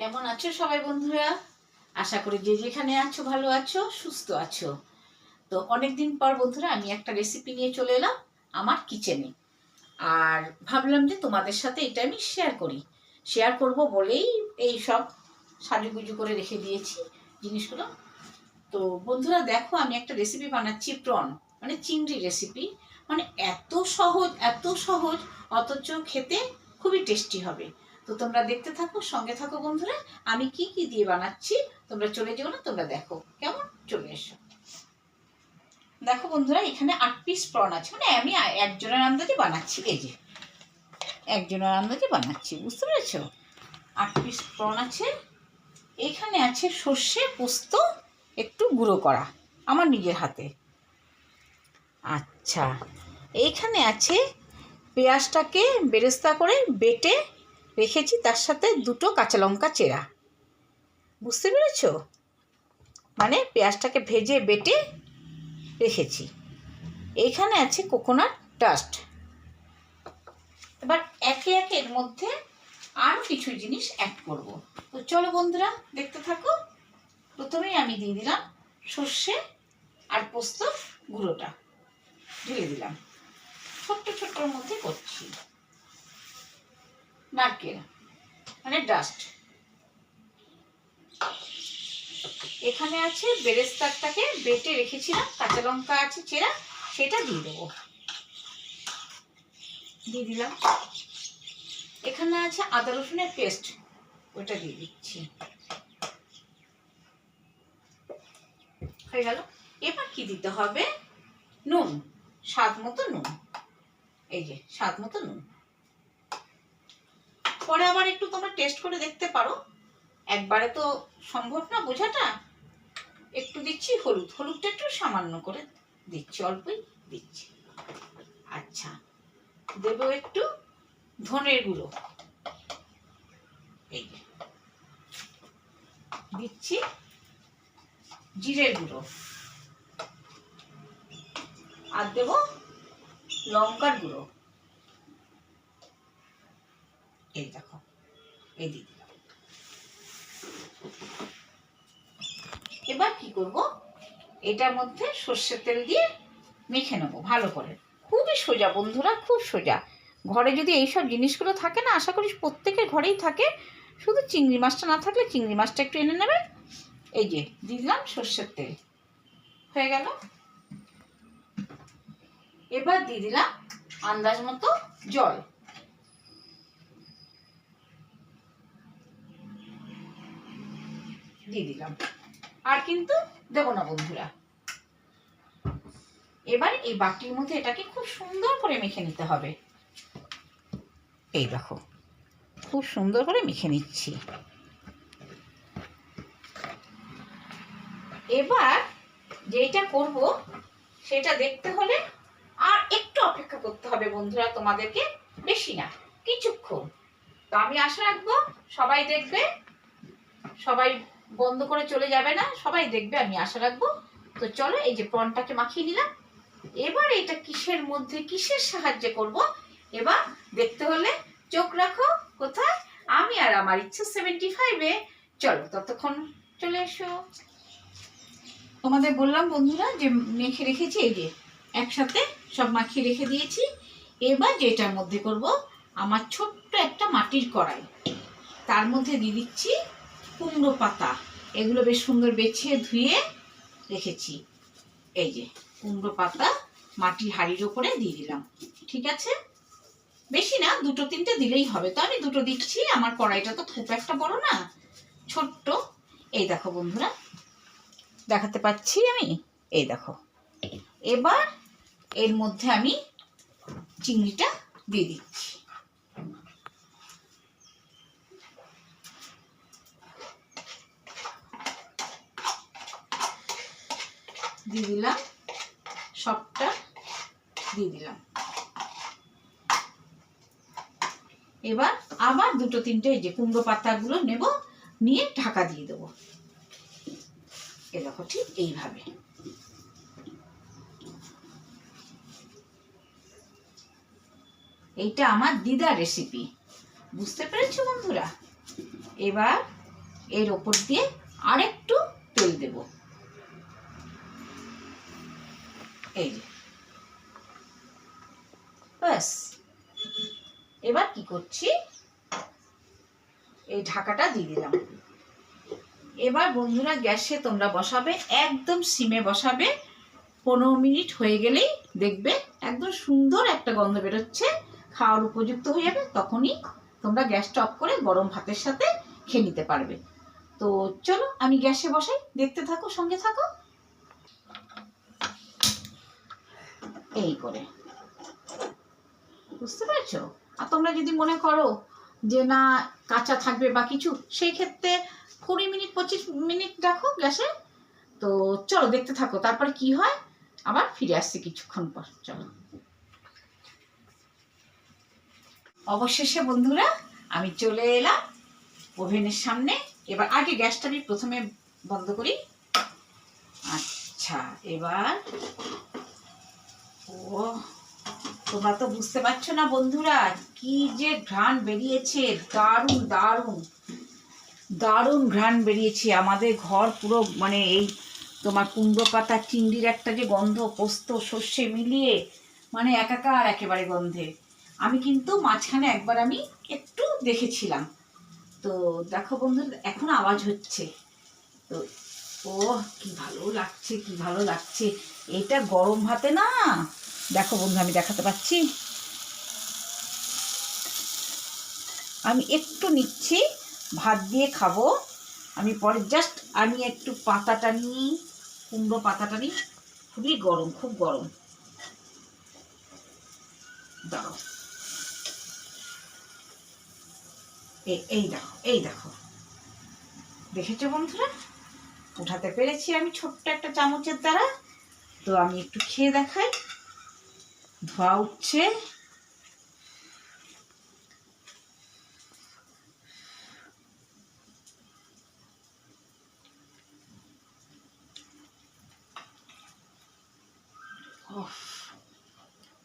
কেমন আছো সবাই বন্ধুরা? আশা করি যে যেখানে আছো, ভালো আছো, সুস্থ আছো। তো অনেক দিন পর বন্ধুরা, আমি একটা রেসিপি নিয়ে চলে এলাম আমার কিচেনে আর ভাবলাম যে তোমাদের সাথে এটা আমি শেয়ার করি। শেয়ার করব বলেই এই সব সাজুগুজু করে রেখে দিয়েছি জিনিসগুলো। তো বন্ধুরা, দেখো আমি একটা রেসিপি বানাচ্ছি প্রন মানে চিংড়ি রেসিপি মানে এত সহজ এত সহজ, অথচ খেতে খুবই টেস্টি হবে। তো তোমরা দেখতে থাকো, সঙ্গে থাকো বন্ধুরা। আমি কি কি দিয়ে বানাচ্ছি, তোমরা চলে যেও না, তোমরা দেখো। কেমন? চলে এসো। দেখো বন্ধুরা, এখানে আট পিস প্রন আছে। মানে আমি একজনের আন্দাজে বানাচ্ছি, এই যে। একজনের আন্দাজে বানাচ্ছি, বুঝতে পেরেছ? আট পিস প্রন আছে। এখানে আছে সর্ষে, পোস্ত, একটু গুঁড়ো করা, আমার নিজের হাতে। আচ্ছা। এইখানে আছে পেঁয়াজটাকে বেরেস্তা করে বেটে রেখেছি তার সাথে দুটো কাঁচা লঙ্কা চেরা। বুঝতে পেরেছ? মানে পেঁয়াজটাকে ভেজে বেটে রেখেছি। এইখানে আছে কোকোনাট ডাস্ট। এবার একে একে এর মধ্যে আরও কিছু জিনিস অ্যাড করব। তো চলো বন্ধুরা, দেখতে থাকো। প্রথমেই আমি দিয়ে দিলাম সর্ষে আর পোস্ত গুঁড়োটা। ঢেলে দিলাম। ছোট্ট ছোট্টর মধ্যে করছি। নারকেল মানে ডাস্ট এখানে আছে বেরেস্তারটাকে বেটে রেখেছিলাম, কাঁচা লঙ্কা আছে, চেরা, সেটা দিয়ে দেবো। দিয়ে দিলাম। এখানে আছে আদা রসুনের পেস্ট ওটা দিয়ে দিচ্ছি। হয়ে গেল। এবার কি দিতে হবে? নুন, স্বাদ মতো নুন। এই যে, স্বাদ মতো নুন। পরে আবার একটু তোমরা টেস্ট করে দেখতে পারো। একবারে তো সম্ভব না বোঝাটা। একটু দিচ্ছি হলুদ। হলুদটা একটু সামান্য করে দিচ্ছি, অল্পই দিচ্ছি। আচ্ছা দেবো একটু ধনের গুঁড়ো। এই দিচ্ছি জিরের গুঁড়ো। আর দেবো লঙ্কার গুঁড়ো। এই দেখো, এই দিয়ে এবার কি করব? এটার মধ্যে সর্ষের তেল দিয়ে মেখে নেব ভালো করে। খুবই সোজা বন্ধুরা, খুব সোজা। ঘরে যদি এইসব জিনিসগুলো থাকে না, আশা করি প্রত্যেকের ঘরেই থাকে। শুধু চিংড়ি মাছটা না থাকলে চিংড়ি মাছটা একটু এনে নেবে। এই যে দিলাম সর্ষের তেল। হয়ে গেল। এবার দিয়ে দিলাম আন্দাজ মতো জল। দিয়ে দিলাম। আর কিন্তু দেবো না বন্ধুরা। এবার এই বাটির মধ্যে এটাকে খুব সুন্দর করে মেখে নিতে হবে। এই দেখো, খুব সুন্দর করে মেখে নিচ্ছি। এবার যেটা করব, সেটা দেখতে হলে আর একটু অপেক্ষা করতে হবে বন্ধুরা তোমাদেরকে, বেশি না, কিছুক্ষণ। তো আমি আশা রাখব সবাই দেখবে, সবাই বন্ধ করে চলে যাবে না, সবাই দেখবে, আমি আশা রাখব। তো চলো, এই যে প্রনটাকে মাখিয়ে নিলাম। এবার এটা কিসের মধ্যে, কিসের সাহায্যে করব? এবার দেখতে হলে চোখ রাখো, কোথায়? আমি আর আমার ইচ্ছা সেভেন্টি ফাইভে চলো, ততক্ষণ চলে এসো। তোমাদের বললাম বন্ধুরা যে মেখে রেখেছি, এই যে একসাথে সব মাখিয়ে রেখে দিয়েছি। এবার যেটার মধ্যে করব, আমার ছোট্ট একটা মাটির কড়াই। তার মধ্যে দিয়ে দিচ্ছি কুমড়ো পাতা। এগুলো বেশ সুন্দর বেছে ধুয়ে রেখেছি। এই যে, কুমড়ো পাতা মাটির হাঁড়ির ওপরে দিয়ে দিলাম। ঠিক আছে? বেশি না, দুটো তিনটে দিলেই হবে। তো আমি দুটো দিচ্ছি, আমার কড়াইটা তো খুব একটা বড় না, ছোট্ট। এই দেখো বন্ধুরা, দেখাতে পাচ্ছি আমি? এই দেখো। এবার এর মধ্যে আমি চিংড়িটা দিয়ে দিচ্ছি। দিয়ে দিলাম। সবটা দিয়ে দিলাম। এবার আবার দুটো তিনটে এই যে কুমড়ো পাতাগুলো নেব, নিয়ে ঢাকা দিয়ে দেবো। এ দেখো ঠিক এইভাবে। এইটা আমার দিদা রেসিপি বুঝতে পেরেছ বন্ধুরা? এবার এর ওপর দিয়ে আরেকটু তেল দেব। এই যে। ব্যাস। এবার কি করছি? এই ঢাকাটা দিয়ে দিলাম। এবার বন্ধুরা, গ্যাসে তোমরা বসাবে, একদম সিমে বসাবে। পনেরো মিনিট হয়ে গেলেই দেখবে একদম সুন্দর একটা গন্ধ বেরোচ্ছে, খাওয়ার উপযুক্ত হয়ে যাবে, তখনই তোমরা গ্যাসটা অফ করে গরম ভাতের সাথে খেয়ে নিতে পারবে। তো চলো, আমি গ্যাসে বসাই, দেখতে থাকো, সঙ্গে থাকো। এই করে। বুঝতে পারছ? আর তোমরা যদি মনে করো যে না, কাঁচা থাকবে বা কিছু, সেই ক্ষেত্রে কুড়ি মিনিট, পঁচিশ মিনিট রাখো গ্যাসে। তো চলো, দেখতে থাকো, তারপরে কি হয়? আবার ফিরে আসছি কিছুক্ষণ পর, চলো। অবশেষে, বন্ধুরা, আমি চলে এলাম ওভেনের সামনে। এবার আগে গ্যাসটা আমি প্রথমে বন্ধ করি। আচ্ছা এবার তোমরা তো বুঝতে পারছ না বন্ধুরা, কি যে ঘ্রাণ বেরিয়েছে, দারুণ দারুণ। দারুণ ঘ্রাণ বেরিয়েছে, আমাদের ঘর পুরো মানে এই তোমার কুমড়ো পাতা চিংড়ির একটা যে গন্ধ, পোস্ত, সর্ষে মিলিয়ে মানে একাকার একেবারে গন্ধে। আমি কিন্তু মাঝখানে একবার আমি একটু দেখেছিলাম। তো দেখো বন্ধু, এখন আওয়াজ হচ্ছে। তো ও কি ভালো লাগছে, কি ভালো লাগছে। এটা গরম ভাতে না দেখো বন্ধু, আমি দেখাতে পাচ্ছি। আমি একটু নিচ্ছি, ভাত দিয়ে খাব। আমি পরে জাস্ট আমি একটু পাতাটা নিই, কুমড়ো পাতাটা নিই। খুবই গরম, খুব গরম। দাঁড়াও। এ- এই দেখো এই দেখো। দেখেছ বন্ধুরা? উঠাতে পেরেছি আমি ছোট্ট একটা চামচের দ্বারা। তো আমি একটু খেয়ে দেখাই। ধোয়া উঠছে।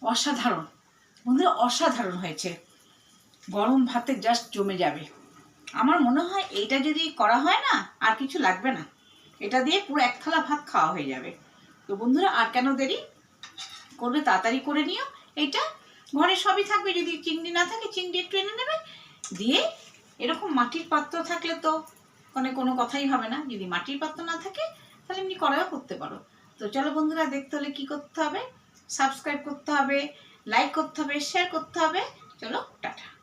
অসাধারণ। বন্ধুরা, অসাধারণ হয়েছে। গরম ভাতে জাস্ট জমে যাবে। আমার মনে হয় এইটা যদি করা হয় না, আর কিছু লাগবে না। এটা দিয়ে পুরো এক থালা ভাত খাওয়া হয়ে যাবে। তো বন্ধুরা, আর কেন দেরি? করবে তাড়াতাড়ি করে নিও। এটা ঘরে সবই থাকবে, যদি চিংড়ি না থাকে, চিংড়ি একটু এনে নেবে। দিয়ে এরকম মাটির পাত্র থাকলে তো মানে কোনো কথাই হবে না। যদি মাটির পাত্র না থাকে, তাহলে এমনি করাও করতে পারো। তো চলো বন্ধুরা, দেখতে হলে কি করতে হবে? সাবস্ক্রাইব করতে হবে লাইক করতে হবে শেয়ার করতে হবে। চলো, টাটা।